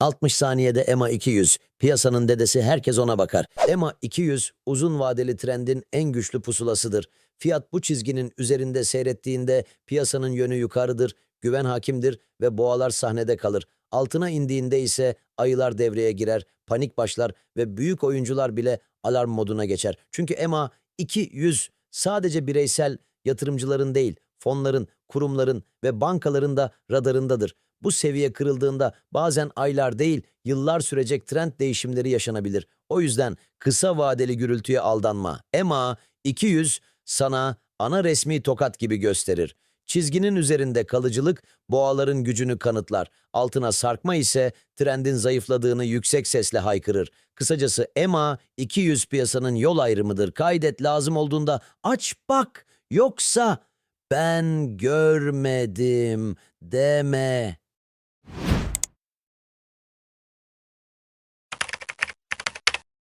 60 saniyede EMA 200. Piyasanın dedesi herkes ona bakar. EMA 200 uzun vadeli trendin en güçlü pusulasıdır. Fiyat bu çizginin üzerinde seyrettiğinde piyasanın yönü yukarıdır, güven hakimdir ve boğalar sahnede kalır. Altına indiğinde ise ayılar devreye girer, panik başlar ve büyük oyuncular bile alarm moduna geçer. Çünkü EMA 200 sadece bireysel yatırımcıların değil, fonların, kurumların ve bankaların da radarındadır. Bu seviye kırıldığında bazen aylar değil, yıllar sürecek trend değişimleri yaşanabilir. O yüzden kısa vadeli gürültüye aldanma. EMA 200 sana ana resmi tokat gibi gösterir. Çizginin üzerinde kalıcılık boğaların gücünü kanıtlar. Altına sarkma ise trendin zayıfladığını yüksek sesle haykırır. Kısacası EMA 200 piyasanın yol ayrımıdır. Kaydet lazım olduğunda aç bak yoksa ben görmedim deme.